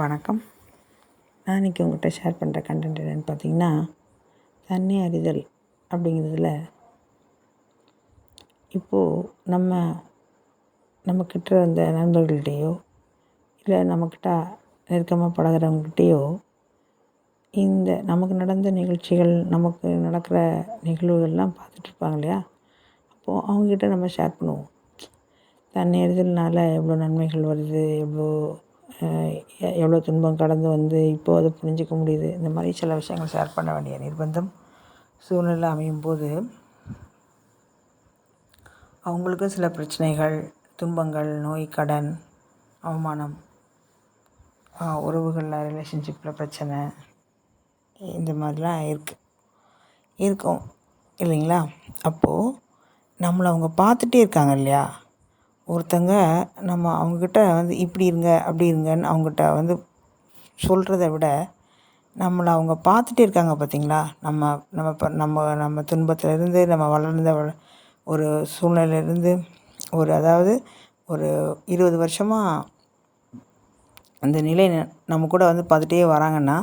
வணக்கம். நான் இன்றைக்கி உங்கள்கிட்ட ஷேர் பண்ணுற கண்டென்ட் என்னென்னு பார்த்தீங்கன்னா தன்னை அறிதல் அப்படிங்கிறதுல இப்போது நம்ம நம்மக்கிட்ட இருந்த நண்பர்கள்கிட்டேயோ இல்லை நம்மக்கிட்ட நெருக்கமாக பழகுறவங்ககிட்டயோ இந்த நமக்கு நடந்த நிகழ்ச்சிகள் நமக்கு நடக்கிற நிகழ்வுகள்லாம் பார்த்துட்ருப்பாங்க இல்லையா? அப்போது அவங்கக்கிட்ட நம்ம ஷேர் பண்ணுவோம். தன்னை அறிதல்னால எவ்வளோ நன்மைகள் வருது எவ்வளோ எவ்வளோ துன்பம் கடந்து வந்து இப்போது அதை புரிஞ்சிக்க முடியுது. இந்த மாதிரி சில விஷயங்கள் ஷேர் பண்ண வேண்டிய நிர்பந்தம் சூழ்நிலை அமையும் போது அவங்களுக்கும் சில பிரச்சனைகள் துன்பங்கள் நோய் கடன் அவமானம் உறவுகளில் ரிலேஷன்ஷிப்பில் பிரச்சனை இந்த மாதிரிலாம் இருக்குது இருக்கும். இல்லைங்களா? அப்போது நம்மளை அவங்க பார்த்துட்டே இருக்காங்க இல்லையா? ஒருத்தங்க நம்ம அவங்கக்கிட்ட வந்து இப்படி இருங்க அப்படி இருங்கன்னு அவங்ககிட்ட வந்து சொல்கிறத விட நம்மளை அவங்க பார்த்துட்டே இருக்காங்க பார்த்தீங்களா? நம்ம நம்ம இப்போ நம்ம நம்ம துன்பத்திலேருந்து நம்ம வளர்ந்த ஒரு சூழ்நிலையிலேருந்து ஒரு அதாவது ஒரு இருபது வருஷமாக அந்த நிலை நம்ம கூட வந்து பார்த்துட்டே வராங்கன்னா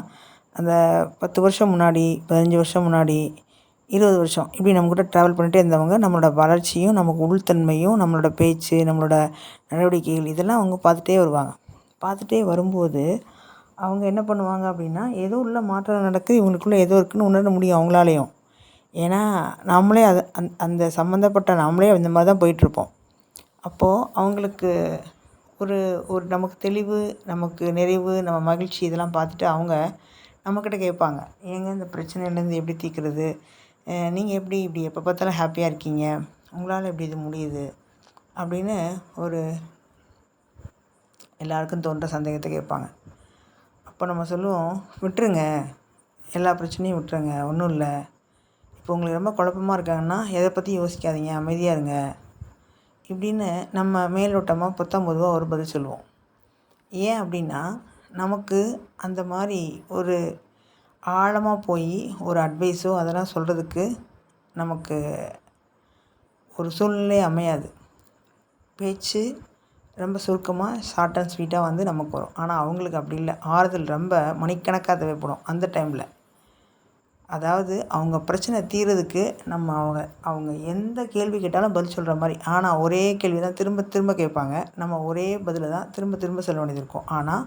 அந்த பத்து வருஷம் முன்னாடி பதினஞ்சு வருஷம் முன்னாடி இருபது வருஷம். இப்படி நம்ம கூட ட்ராவல் பண்ணிகிட்டே இருந்தவங்க நம்மளோட வளர்ச்சியும் நமக்கு உள்தன்மையும் நம்மளோட பேச்சு நம்மளோட நடவடிக்கைகள் இதெல்லாம் அவங்க பார்த்துட்டே வருவாங்க. பார்த்துட்டே வரும்போது அவங்க என்ன பண்ணுவாங்க அப்படின்னா ஏதோ உள்ள மாற்றம் நடக்குது இவங்களுக்குள்ளே ஏதோ இருக்குதுன்னு உணர முடியும் அவங்களாலேயும். ஏன்னா நம்மளே அதை அந் அந்த சம்மந்தப்பட்ட நம்மளே இந்த மாதிரி தான் போயிட்டுருப்போம். அப்போது அவங்களுக்கு ஒரு ஒரு நமக்கு தெளிவு நமக்கு நிறைவு நம்ம மகிழ்ச்சி இதெல்லாம் பார்த்துட்டு அவங்க நம்மக்கிட்ட கேட்பாங்க. ஏங்க இந்த பிரச்சனையிலேருந்து எப்படி தீர்க்குறது? நீங்கள் எப்படி இப்படி எப்போ பார்த்தாலும் ஹாப்பியாக இருக்கீங்க? உங்களால் எப்படி இது முடியுது? அப்படின்னு ஒரு எல்லாருக்கும் தோன்ற சந்தேகத்தை கேட்பாங்க. அப்போ நம்ம சொல்லுவோம் விட்டுருங்க. எல்லா பிரச்சனையும் விட்டுருங்க. ஒன்றும் இல்லை. இப்போ உங்களுக்கு ரொம்ப குழப்பமாக இருக்காங்கன்னா எதை பற்றி யோசிக்காதீங்க. அமைதியாக இருங்க. இப்படின்னு நம்ம மேலோட்டமாக புத்தம் பொதுவாக ஒரு பதில் சொல்லுவோம். ஏன் அப்படின்னா நமக்கு அந்த மாதிரி ஒரு ஆழமாக போய் ஒரு அட்வைஸோ அதெல்லாம் சொல்கிறதுக்கு நமக்கு ஒரு சூழ்நிலை அமையாது. பேச்சு ரொம்ப சுருக்கமாக ஷார்ட் அண்ட் ஸ்வீட்டாக வந்து நமக்கு வரும். ஆனால் அவங்களுக்கு அப்படி இல்லை. ஆறுதல் ரொம்ப மணிக்கணக்காக தேவைப்படும் அந்த டைமில் அதாவது அவங்க பிரச்சனை தீர்றதுக்கு நம்ம அவங்க அவங்க எந்த கேள்வி கேட்டாலும் பதில் சொல்கிற மாதிரி. ஆனால் ஒரே கேள்வி தான் திரும்ப திரும்ப கேட்பாங்க. நம்ம ஒரே பதிலை தான் திரும்ப திரும்ப சொல்ல வேண்டியது இருக்கும். ஆனால்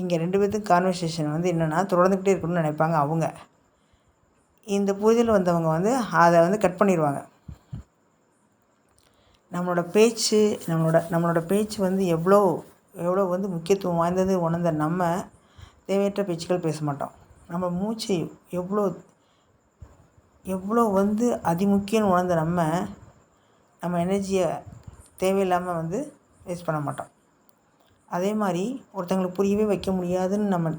இங்கே ரெண்டு பேர்த்துக்கும் கான்வர்சேஷன் வந்து என்னென்னா தொடர்ந்துக்கிட்டே இருக்கணும்னு நினைப்பாங்க அவங்க. இந்த புரிதல் வந்தவங்க வந்து அதை வந்து கட் பண்ணிடுவாங்க. நம்மளோட பேச்சு நம்மளோட நம்மளோட பேச்சு வந்து எவ்வளோ எவ்வளோ வந்து முக்கியத்துவம் வாய்ந்தது உணர்ந்த நம்ம தேவையற்ற பேச்சுக்கள் பேச மாட்டோம். நம்ம மூச்சு எவ்வளோ எவ்வளோ வந்து அதிமுக்கியம்னு உணர்ந்த நம்ம நம்ம எனர்ஜியை தேவையில்லாமல் வந்து வேஸ்ட் பண்ண மாட்டோம். அதே மாதிரி ஒருத்தங்களுக்கு புரியவே வைக்க முடியாதுன்னு நம்ம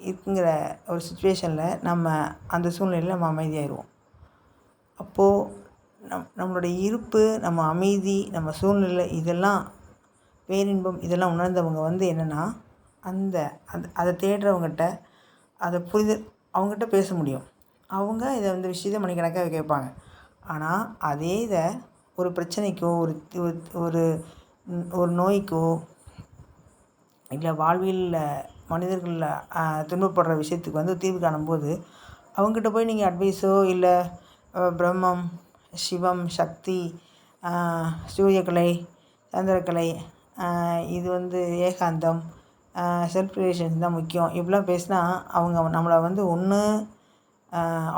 இருக்குங்கிற ஒரு சுச்சுவேஷனில் நம்ம அந்த சூழ்நிலையில் நம்ம அமைதியாயிடுவோம் அப்போது நம் நம்மளுடைய இருப்பு நம்ம அமைதி நம்ம சூழ்நிலை இதெல்லாம் பேரின்பம் இதெல்லாம் உணர்ந்தவங்க வந்து என்னென்னா அந்த அந்த அதை தேடுறவங்ககிட்ட அதை புரிதல் அவங்ககிட்ட பேச முடியும். அவங்க இதை வந்து விஷயத்தை மணிக்கணக்காக கேட்பாங்க. ஆனால் அதே இதை ஒரு பிரச்சனைக்கோ ஒரு ஒரு ஒரு நோய்க்கோ இல்லை வாழ்வியலில் மனிதர்களில் துன்பப்படுற விஷயத்துக்கு வந்து தீர்வு காணும்போது அவங்ககிட்ட போய் நீங்கள் அட்வைஸோ இல்லை பிரம்மம் சிவம் சக்தி சூரியக்கலை சந்திரக்கலை இது வந்து ஏகாந்தம் செல்ஃப் ரிலேஷன்ஸ் தான் முக்கியம். இப்படிலாம் பேசினா அவங்க நம்மளை வந்து ஒன்று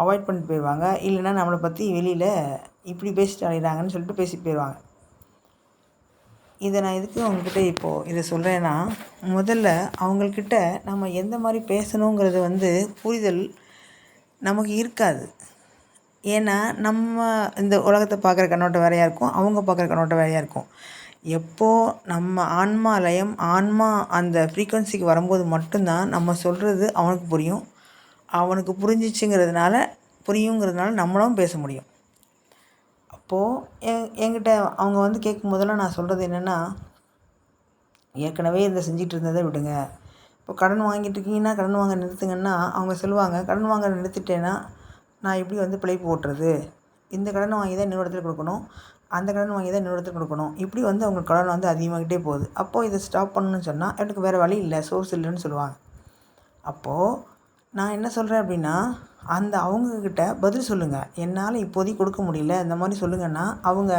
அவாய்ட் பண்ணிட்டு போயிடுவாங்க. இல்லைன்னா நம்மளை பற்றி வெளியில் இப்படி பேசிட்டு அலைகிறாங்கன்னு சொல்லிட்டு பேசிட்டு போயிடுவாங்க. இதை நான் எதுக்கு அவங்கக்கிட்ட இப்போது இதை சொல்கிறேன்னா முதல்ல அவங்கக்கிட்ட நம்ம எந்த மாதிரி பேசணுங்கிறது வந்து புரிதல் நமக்கு இருக்காது. ஏன்னா நம்ம இந்த உலகத்தை பார்க்குற கண்ணோட்டம் வேறையாக இருக்கும் அவங்க பார்க்குற கண்ணோட்டம் வேறையாக இருக்கும். எப்போது நம்ம ஆன்மா லயம் ஆன்மா அந்த ஃப்ரீக்குவன்சிக்கு வரும்போது மட்டும்தான் நம்ம சொல்கிறது அவனுக்கு புரியும். அவனுக்கு புரிஞ்சிச்சுங்கிறதுனால புரியுங்கிறதுனால நம்மளும் பேச முடியும். அப்போது எ என்கிட்ட அவங்க வந்து கேட்கும் போதெல்லாம் நான் சொல்கிறது என்னென்னா ஏற்கனவே இதை செஞ்சிகிட்டு இருந்ததை விடுங்க. இப்போ கடன் வாங்கிட்டு இருக்கீங்கன்னா கடன் வாங்க நிறுத்துங்கன்னா அவங்க சொல்லுவாங்க கடன் வாங்க நிறுத்திட்டேன்னா நான் எப்படி வந்து பிழைப்பு ஓட்டுறது இந்த கடனை வாங்கி தான் இன்னொரு இடத்துல கொடுக்கணும். அந்த கடன் வாங்கி தான் நிறுவனத்தில் கொடுக்கணும். இப்படி வந்து அவங்க கடன் வந்து அதிகமாகிட்டே போகுது. அப்போது இதை ஸ்டாப் பண்ணணும்னு சொன்னால் எனக்கு வேறு வழி இல்லை. சோர்ஸ் இல்லைன்னு சொல்லுவாங்க. அப்போது நான் என்ன சொல்கிறேன் அப்படின்னா அந்த அவங்கக்கிட்ட பதில் சொல்லுங்கள் என்னால் இப்போதைக்கு கொடுக்க முடியல. இந்த மாதிரி சொல்லுங்கன்னா அவங்க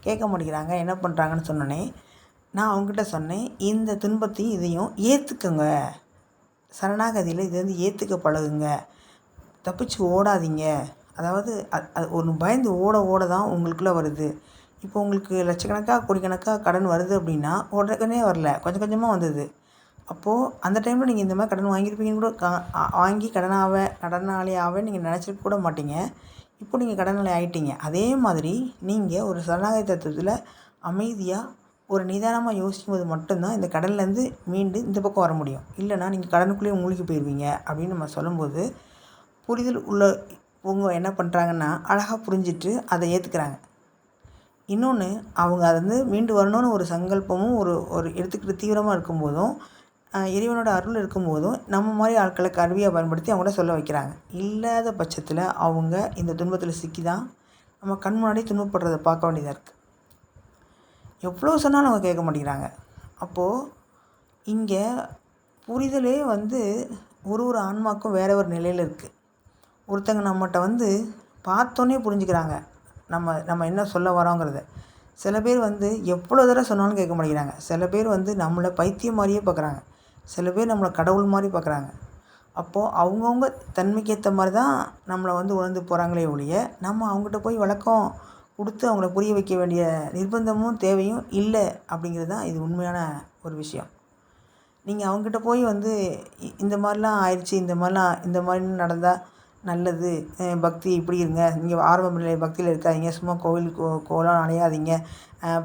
கேட்க மாட்டேங்கிறாங்க. என்ன பண்ணுறாங்கன்னு சொன்னோன்னே நான் அவங்ககிட்ட சொன்னேன் இந்த துன்பத்தையும் இதையும் ஏற்றுக்குங்க சரணாகதியில் இது வந்து ஏற்றுக்க பழகுங்க. தப்பிச்சு ஓடாதீங்க. அதாவது அது ஒன்று பயந்து ஓட ஓட தான் உங்களுக்குள்ளே வருது. இப்போ உங்களுக்கு லட்சக்கணக்காக கோடிக்கணக்காக கடன் வருது அப்படின்னா உடனே வரல. கொஞ்சம் கொஞ்சமாக வந்தது. அப்போது அந்த டைமில் நீங்கள் இந்த மாதிரி கடன் வாங்கியிருப்பீங்கன்னு கூட வாங்கி கடனாக கடனாளியாக நீங்கள் நினச்சிருக்க கூட மாட்டீங்க. இப்போ நீங்கள் கடனாளி ஆகிட்டீங்க அதே மாதிரி நீங்கள் ஒரு சரணாகதி தத்துவத்தில் அமைதியாக ஒரு நிதானமாக யோசிக்கும் போது மட்டும்தான் இந்த கடன்லேருந்து மீண்டு இந்த பக்கம் வர முடியும். இல்லைனா நீங்கள் கடனுக்குள்ளேயே மூழ்கி போயிடுவீங்க அப்படின்னு நம்ம சொல்லும்போது புரிதல் உள்ள அவங்க என்ன பண்ணுறாங்கன்னா அழகாக புரிஞ்சிட்டு அதை ஏற்றுக்கிறாங்க இன்னொன்று அவங்க அதை வந்து மீண்டு வரணும்னு ஒரு சங்கல்பமும் ஒரு ஒரு எடுத்துக்கிட்டு தீவிரமாக இருக்கும்போதும் இறைவனோட அருள் இருக்கும்போதும் நம்ம மாதிரி ஆட்களை கருவியாக பயன்படுத்தி அவங்கள சொல்ல வைக்கிறாங்க. இல்லாத பட்சத்தில் அவங்க இந்த துன்பத்தில் சிக்கி தான் நம்ம கண் முன்னாடி துன்பப்படுறதை பார்க்க வேண்டியதாக இருக்குது எவ்வளோ சொன்னாலும் அவங்க கேட்க மாட்டேங்கிறாங்க. அப்போது இங்கே புரிதலே வந்து ஒரு ஒரு ஆன்மாக்கும் வேறு ஒரு நிலையில் இருக்குது ஒருத்தங்க நம்மகிட்ட வந்து பார்த்தோன்னே புரிஞ்சுக்கிறாங்க. நம்ம நம்ம என்ன சொல்ல வரோங்கிறத. சில பேர் வந்து எவ்வளோ தடவை சொன்னாலும் கேட்க மாட்டேங்கிறாங்க. சில பேர் வந்து நம்மளை பைத்தியம் மாதிரியே பார்க்குறாங்க சில பேர் நம்மளை கடவுள் மாதிரி பார்க்குறாங்க. அப்போது அவங்கவுங்க தன்மைக்கு ஏற்ற மாதிரி தான் நம்மளை வந்து உணர்ந்து போகிறாங்களே ஒழிய நம்ம அவங்ககிட்ட போய் வழக்கம் கொடுத்து அவங்கள புரிய வைக்க வேண்டிய நிர்பந்தமும் தேவையும் இல்லை அப்படிங்கிறது தான் இது உண்மையான ஒரு விஷயம். நீங்கள் அவங்ககிட்ட போய் வந்து இந்த மாதிரிலாம் ஆயிடுச்சு இந்த மாதிரிலாம் இந்த மாதிரி நடந்தால் நல்லது பக்தி இப்படி இருங்க நீங்கள் ஆரம்ப நிலை பக்தியில் இருக்காதீங்க சும்மா கோவில் கோ கோலம் அணையாதீங்க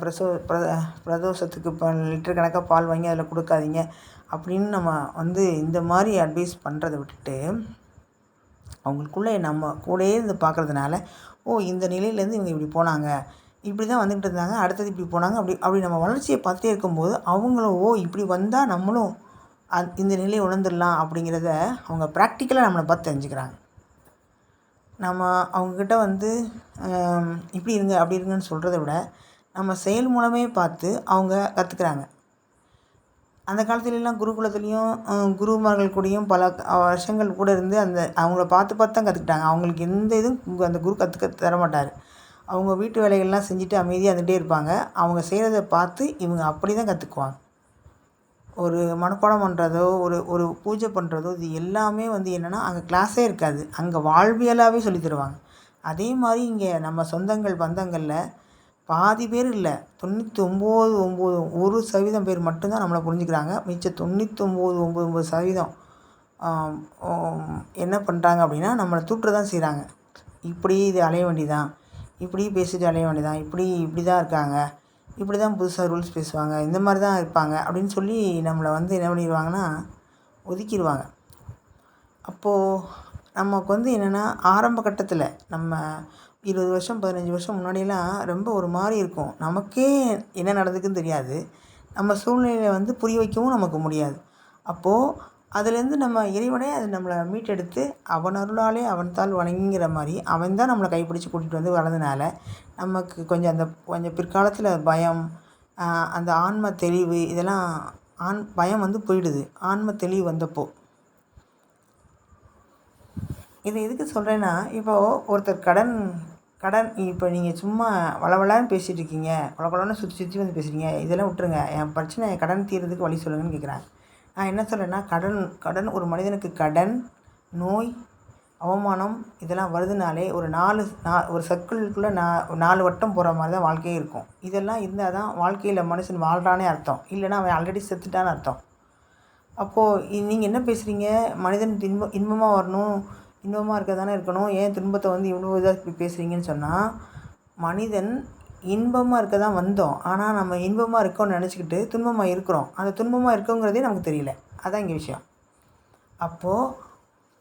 பிரசோ பிர பிரதோஷத்துக்கு இப்போ லிட்டர் கணக்காக பால் வாங்கி அதில் கொடுக்காதீங்க அப்படின்னு நம்ம வந்து இந்த மாதிரி அட்வைஸ் பண்ணுறத விட்டுட்டு அவங்களுக்குள்ளே நம்ம கூடயே இருந்து பார்க்குறதுனால ஓ இந்த நிலையிலேருந்து இவங்க இப்படி போனாங்க இப்படி தான் வந்துக்கிட்டு இருந்தாங்க அடுத்தது இப்படி போனாங்க அப்படி அப்படி நம்ம வளர்ச்சியை பார்த்துட்டே இருக்கும்போது அவங்களும் ஓ இப்படி வந்தால் நம்மளும் அந் இந்த நிலையை உணர்ந்துடலாம் அப்படிங்கிறத அவங்க ப்ராக்டிக்கலாக நம்மளை பார்த்து தெரிஞ்சுக்கிறாங்க. நம்ம அவங்கக்கிட்ட வந்து இப்படி இருங்க அப்படி இருங்கன்னு சொல்கிறத விட நம்ம செயல் மூலமே பார்த்து அவங்க கற்றுக்குறாங்க அந்த காலத்துலலாம் குருகுலத்துலேயும் குருமார்கள் கூடயும் பல வருஷங்கள் கூட இருந்து அந்த அவங்கள பார்த்து பார்த்து தான் கற்றுக்கிட்டாங்க அவங்களுக்கு எந்த இதுவும் அந்த குரு கற்றுக்க தர மாட்டார். அவங்க வீட்டு வேலைகள்லாம் செஞ்சுட்டு அமைதியாக இருந்துகிட்டே இருப்பாங்க. அவங்க செய்கிறத பார்த்து இவங்க அப்படி தான் கற்றுக்குவாங்க ஒரு மனப்பாடம் பண்ணுறதோ ஒரு ஒரு பூஜை பண்ணுறதோ இது எல்லாமே வந்து என்னென்னா அங்கே கிளாஸே இருக்காது. அங்கே வாழ்வியலாகவே சொல்லி தருவாங்க. அதே மாதிரி இங்கே நம்ம சொந்தங்கள் பந்தங்களில் பாதி பேர் இல்லை. தொண்ணூற்றி ஒம்பது ஒம்பது ஒரு சதவீதம் பேர் மட்டும்தான் நம்மளை புரிஞ்சுக்கிறாங்க. மிச்சம் தொண்ணூற்றொம்பது ஒம்பது ஒம்பது சதவீதம் என்ன பண்ணுறாங்க அப்படின்னா நம்மளை தூற்ற தான் செய்கிறாங்க இப்படி இது அலைய வேண்டியதான் இப்படி பேசிட்டு அலைய வேண்டியதான் இப்படி இப்படி தான் இருக்காங்க. இப்படி தான் புதுசாக ரூல்ஸ் பேசுவாங்க. இந்த மாதிரி தான் இருப்பாங்க அப்படின்னு சொல்லி நம்மளை வந்து என்ன பண்ணிடுவாங்கன்னா ஒதுக்கிடுவாங்க. அப்போது நமக்கு வந்து என்னென்னா ஆரம்ப கட்டத்தில் நம்ம இருபது வருஷம் பதினஞ்சு வருஷம் முன்னாடியெல்லாம் ரொம்ப ஒரு மாதிரி இருக்கும். நமக்கே என்ன நடந்துக்குன்னு தெரியாது. நம்ம சூழ்நிலையை வந்து புரிய வைக்கவும் நமக்கு முடியாது. அப்போது அதுலேருந்து நம்ம இறைவனே அது நம்மளை மீட்டெடுத்து அவன் அருளாலே அவன் தாள் மாதிரி அவன் தான் நம்மளை கைப்பிடிச்சி கூட்டிகிட்டு வந்து வளர்ந்தனால நமக்கு கொஞ்சம் அந்த கொஞ்சம் பிற்காலத்தில் பயம் அந்த ஆன்ம தெளிவு இதெல்லாம் ஆண் பயம் வந்து போயிடுது. ஆன்ம தெளிவு வந்தப்போ. இது எதுக்கு சொல்கிறேன்னா இப்போது ஒருத்தர் கடன் கடன் இப்போ நீங்கள் சும்மா வளவலான்னு பேசிகிட்டு இருக்கீங்க வளவலான்னு சுற்றி சுற்றி வந்து பேசுகிறீங்க இதெல்லாம் விட்டுருங்க. என் பிரச்சனை என் கடன் தீர்றதுக்கு வழி சொல்லுங்கன்னு கேட்குறேன் நான் என்ன சொல்கிறேன்னா கடன் கடன் ஒரு மனிதனுக்கு கடன் நோய் அவமானம் இதெல்லாம் வருதுனாலே ஒரு நாலு நா ஒரு சர்க்கிள்குள்ளே நா நாலு வட்டம் போகிற மாதிரி தான் வாழ்க்கையே இருக்கும். இதெல்லாம் இருந்தால் தான் வாழ்க்கையில் மனுஷன் வாழ்கிறானே அர்த்தம். இல்லைன்னா அவன் ஆல்ரெடி செத்துட்டான்னு அர்த்தம். அப்போது நீங்கள் என்ன பேசுகிறீங்க மனிதன் இன்பம் இன்பமாக வரணும். இன்பமாக இருக்க தானே இருக்கணும். ஏன் துன்பத்தை வந்து இவ்வளோ இதாக இப்படி பேசுகிறீங்கன்னு சொன்னால் மனிதன் இன்பமாக இருக்க தான் வந்தோம். ஆனால் நம்ம இன்பமாக இருக்கோம்னு நினச்சிக்கிட்டு துன்பமாக இருக்கிறோம். அந்த துன்பமாக இருக்கோங்கிறதே நமக்கு தெரியல. அதான் இங்கே விஷயம். அப்போது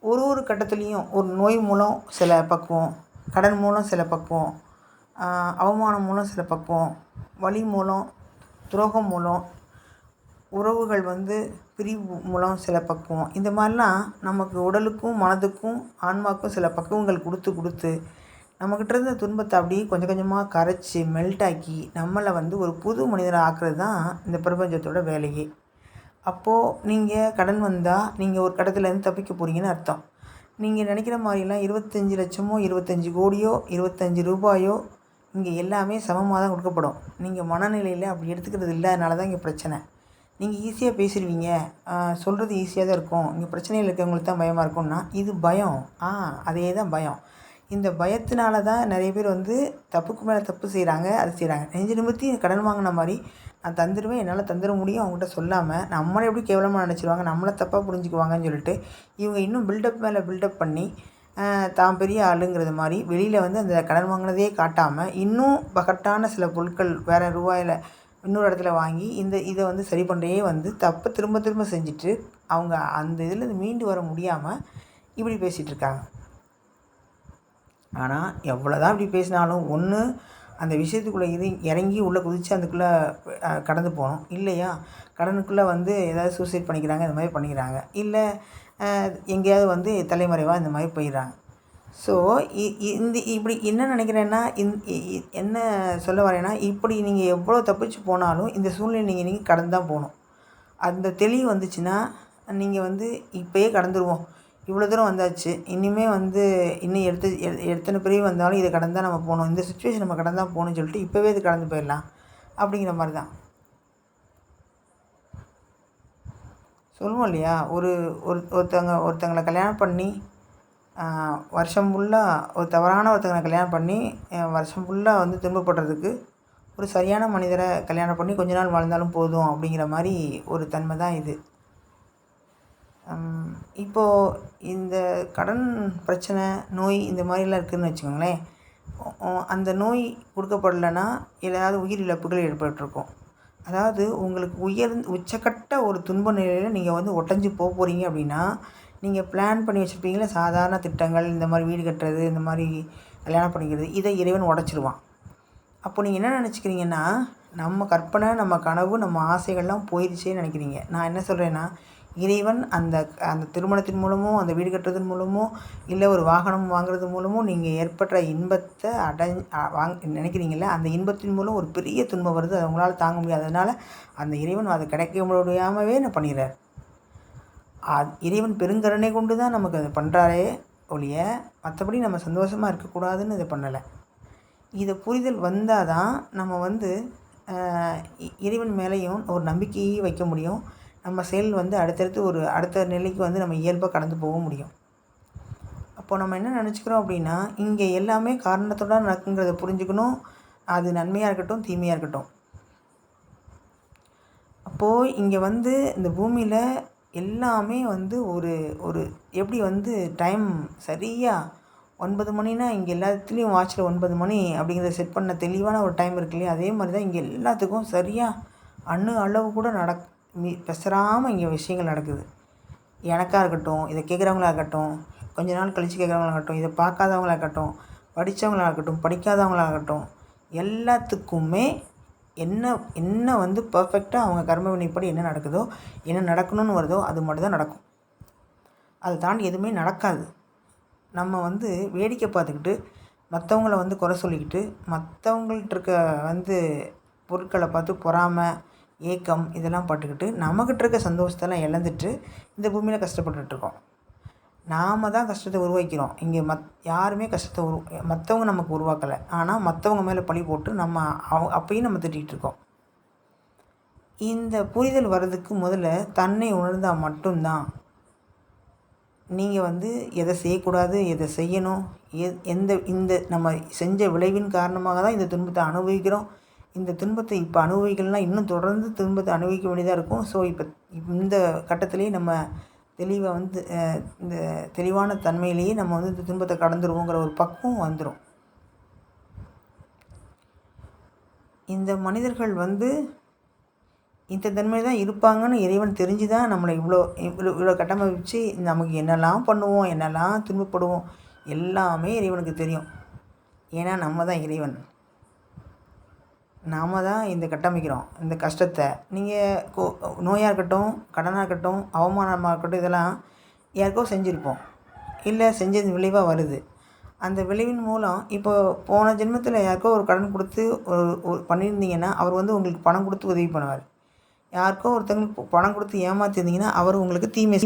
ஒரு ஒரு கட்டத்துலேயும் ஒரு நோய் மூலம் சில பக்குவம் கடன் மூலம் சில பக்குவம் அவமானம் மூலம் சில பக்குவம் வலி மூலம் துரோகம் மூலம் உறவுகள் வந்து பிரிவு மூலம் சில பக்குவம். இந்த மாதிரிலாம் நமக்கு உடலுக்கும் மனதுக்கும் ஆன்மாவுக்கும் சில பக்குவங்கள் கொடுத்து கொடுத்து நம்மக்கிட்ட இருந்த துன்பத்தை அப்படியே கொஞ்சம் கொஞ்சமாக கரைச்சி மெல்ட் ஆக்கி நம்மளை வந்து ஒரு புது மனிதரை ஆக்குறது தான் இந்த பிரபஞ்சத்தோட வேலையே. அப்போது நீங்கள் கடன் வந்தால் நீங்கள் ஒரு கடத்துலேருந்து தப்பிக்க போகிறீங்கன்னு அர்த்தம். நீங்கள் நினைக்கிற மாதிரிலாம் இருபத்தஞ்சி லட்சமோ இருபத்தஞ்சி கோடியோ இருபத்தஞ்சி ரூபாயோ இங்கே எல்லாமே சமமாக தான் கொடுக்கப்படும். நீங்கள் மனநிலையில் அப்படி எடுத்துக்கிறது இல்லாதனால தான் இங்கே பிரச்சனை. நீங்கள் ஈஸியாக பேசிடுவீங்க சொல்கிறது ஈஸியாக தான் இருக்கும். இங்கே பிரச்சனையில் இருக்கிறவங்களுக்கு தான் பயமாக இருக்கும்னா இது பயம். ஆ அதே தான் பயம். இந்த பயத்தினால தான் நிறைய பேர் வந்து தப்புக்கு மேலே தப்பு செய்கிறாங்க அது செய்கிறாங்க நெஞ்சு நிமித்தி கடன் வாங்கின மாதிரி நான் தந்துடுவேன் என்னால் தந்துட முடியும் அவங்ககிட்ட சொல்லாமல் நம்மளை எப்படி கேவலமாக நினச்சிருவாங்க நம்மளை தப்பாக புரிஞ்சுக்குவாங்கன்னு சொல்லிட்டு இவங்க இன்னும் பில்டப் மேலே பில்டப் பண்ணி தான் பெரிய ஆளுங்கிறது மாதிரி வெளியில் வந்து அந்த கடன் வாங்கினதே காட்டாமல் இன்னும் பகட்டான சில பொருட்கள் வேறு ரூபாயில் இன்னொரு இடத்துல வாங்கி இந்த இதை வந்து சரி பண்ணுறே வந்து தப்பை திரும்ப திரும்ப செஞ்சுட்டு அவங்க அந்த இதில் மீண்டு வர முடியாமல் இப்படி பேசிகிட்டு இருக்காங்க. ஆனால் எவ்வளோ தான் இப்படி பேசினாலும் ஒன்று அந்த விஷயத்துக்குள்ளே இது இறங்கி உள்ளே குதித்து அதுக்குள்ளே கடந்து போகணும் இல்லையா? கடனுக்குள்ளே வந்து ஏதாவது சூசைட் பண்ணிக்கிறாங்க இந்த மாதிரி பண்ணிக்கிறாங்க. இல்லை எங்கேயாவது வந்து தலைமறைவாக இந்த மாதிரி போயிடுறாங்க. ஸோ இந்த இப்படி என்ன நினைக்கிறேன்னா இந் என்ன சொல்ல வரேன்னா இப்படி நீங்கள் எவ்வளோ தப்பிச்சு போனாலும் இந்த சூழ்நிலை நீங்கள் நீங்கள் கடந்து தான் போகணும். அந்த தெளிவு வந்துச்சுன்னா நீங்கள் வந்து இப்போயே கடந்துருவோம். இவ்வளோ தூரம் வந்தாச்சு. இனிமேல் வந்து இன்னும் எடுத்து எத்தனை பிரிவு வந்தாலும் இதை கடந்தால் நம்ம போகணும். இந்த சுச்சுவேஷன் நம்ம கடந்தால் போகணும்னு சொல்லிட்டு இப்போவே இது கடந்து போயிடலாம். அப்படிங்கிற மாதிரி தான். சொல்லுவோம் இல்லையா? ஒரு ஒரு ஒருத்தவங்க ஒருத்தங்களை கல்யாணம் பண்ணி வருஷம் ஃபுல்லாக ஒரு தவறான ஒருத்தங்களை கல்யாணம் பண்ணி வருஷம் ஃபுல்லாக வந்து துன்பப்படுறதுக்கு ஒரு சரியான மனிதரை கல்யாணம் பண்ணி கொஞ்ச நாள் வாழ்ந்தாலும் போதும் அப்படிங்கிற மாதிரி ஒரு தன்மை தான் இது. இப்போது இந்த கடன் பிரச்சனை நோய் இந்த மாதிரிலாம் இருக்குதுன்னு வச்சுக்கோங்களேன். அந்த நோய் கொடுக்கப்படலைன்னா ஏதாவது உயிரிழப்புகள் ஏற்பட்டிருக்கும். அதாவது உங்களுக்கு உயர் உச்சக்கட்ட ஒரு துன்ப நிலையில் நீங்கள் வந்து ஒட்டஞ்சு போக போகிறீங்க அப்படின்னா நீங்கள் பிளான் பண்ணி வச்சுருப்பீங்களே சாதாரண திட்டங்கள் இந்த மாதிரி வீடு கட்டுறது இந்த மாதிரி கல்யாணம் பண்ணிக்கிறது இதை இறைவன் உடச்சிருவான். அப்போ நீங்கள் என்ன நினச்சிக்கிறீங்கன்னா நம்ம கற்பனை நம்ம கனவு நம்ம ஆசைகள்லாம் போயிடுச்சேன்னு நினைக்கிறீங்க. நான் என்ன சொல்கிறேன்னா இறைவன் அந்த அந்த திருமணத்தின் மூலமோ அந்த வீடு கட்டுறதன் மூலமோ இல்லை ஒரு வாகனம் வாங்குறது மூலமோ நீங்கள் ஏற்பட்ட இன்பத்தை அடை வாங் நினைக்கிறீங்கள அந்த இன்பத்தின் மூலம் ஒரு பெரிய துன்பம் வருது அது உங்களால் தாங்க முடியாது. அதனால் அந்த இறைவன் அதை கிடைக்க முடியாமவே நான் பண்ணிடுறார் இறைவன் பெருங்கருணை கொண்டு தான் நமக்கு அதை பண்ணுறாரே ஒழிய மற்றபடி நம்ம சந்தோஷமாக இருக்கக்கூடாதுன்னு இதை பண்ணலை. இதை புரிதல் வந்தால் தான் நம்ம வந்து இறைவன் மேலேயும் ஒரு நம்பிக்கையை வைக்க முடியும். நம்ம செயல் வந்து அடுத்தடுத்து ஒரு அடுத்த நிலைக்கு வந்து நம்ம இயல்பாக கடந்து போக முடியும். அப்போது நம்ம என்ன நினச்சிக்கிறோம் அப்படின்னா இங்கே எல்லாமே காரணத்தோடு நடக்குங்கிறத புரிஞ்சுக்கணும். அது நன்மையாக இருக்கட்டும் தீமையாக இருக்கட்டும். அப்போது இங்கே வந்து இந்த பூமியில் எல்லாமே வந்து ஒரு ஒரு எப்படி வந்து டைம் சரியாக ஒன்பது மணினா இங்கே எல்லாத்துலேயும் வாட்சில் ஒன்பது மணி அப்படிங்கிறத செட் பண்ண தெளிவான ஒரு டைம் இருக்கு இல்லையா? அதே மாதிரி தான் இங்கே எல்லாத்துக்கும் சரியாக அண்ணு அளவு கூட நடக் மீ பெசராமல் இங்கே விஷயங்கள் நடக்குது. எனக்காக இருக்கட்டும் இதை கேட்குறவங்களா இருக்கட்டும் கொஞ்ச நாள் கழித்து கேட்குறவங்களா இருக்கட்டும் இதை பார்க்காதவங்களா இருக்கட்டும் படித்தவங்களா இருக்கட்டும் படிக்காதவங்களாக இருக்கட்டும் எல்லாத்துக்குமே என்ன என்ன வந்து பர்ஃபெக்டாக அவங்க கர்ம வினைப்படி என்ன நடக்குதோ என்ன நடக்கணும்னு வருதோ அது மட்டும் தான் நடக்கும். அதை தாண்டி எதுவுமே நடக்காது. நம்ம வந்து வேடிக்கை பார்த்துக்கிட்டு மற்றவங்கள வந்து குறை சொல்லிக்கிட்டு மற்றவங்கள்ட்ட இருக்க வந்து பொருட்களை பார்த்து பொறாமல் ஏக்கம் இதெல்லாம் பட்டுக்கிட்டு நம்மக்கிட்ட இருக்க சந்தோஷத்தெல்லாம் இழந்துட்டு இந்த பூமியில் கஷ்டப்பட்டுட்ருக்கோம் நாம் தான் கஷ்டத்தை உருவாக்கிறோம் இங்கே மத் யாருமே கஷ்டத்தை உரு மற்றவங்க நமக்கு உருவாக்கலை. ஆனால் மற்றவங்க மேலே பழி போட்டு நம்ம அவ அப்பையும் நம்ம திட்டிகிட்ருக்கோம் இந்த புரிதல் வர்றதுக்கு முதல்ல தன்னை உணர்ந்தால் மட்டும்தான். நீங்கள் வந்து எதை செய்யக்கூடாது எதை செய்யணும் எ எந்த இந்த நம்ம செஞ்ச விளைவின் காரணமாக தான் இந்த துன்பத்தை அனுபவிக்கிறோம். இந்த துன்பத்தை இப்போ அனுபவிக்கலாம் இன்னும் தொடர்ந்து துன்பத்தை அனுபவிக்க வேண்டியதாக இருக்கும். ஸோ இப்போ இந்த கட்டத்திலேயே நம்ம தெளிவை வந்து இந்த தெளிவான தன்மையிலேயே நம்ம வந்து இந்த துன்பத்தை கடந்துருவோங்கிற ஒரு பக்குவம் வந்துடும் இந்த மனிதர்கள் வந்து இந்த தன்மை தான் இருப்பாங்கன்னு இறைவன் தெரிஞ்சு தான் நம்மளை இவ்வளோ இவ்வளோ இவ்வளோ கட்டமைச்சு நமக்கு என்னெல்லாம் பண்ணுவோம் என்னெல்லாம் துன்பப்படுவோம் எல்லாமே இறைவனுக்கு தெரியும். ஏன்னா நம்ம தான் இறைவன். நாம் தான் இந்த கட்டமைக்கிறோம். இந்த கஷ்டத்தை. நீங்கள் கோ நோயாக இருக்கட்டும் கடனாக இருக்கட்டும் அவமானமாக இருக்கட்டும் இதெல்லாம் யாருக்கோ செஞ்சுருப்போம். இல்லை செஞ்சது விளைவாக வருது. அந்த விளைவின் மூலம் இப்போ போன ஜென்மத்தில் யாருக்கோ ஒரு கடன் கொடுத்து ஒரு ஒரு பண்ணியிருந்தீங்கன்னா அவர் வந்து உங்களுக்கு பணம் கொடுத்து உதவி பண்ணுவார். யாருக்கோ ஒருத்தங்களுக்கு பணம் கொடுத்து ஏமாற்றிருந்தீங்கன்னா அவர் உங்களுக்கு தீமை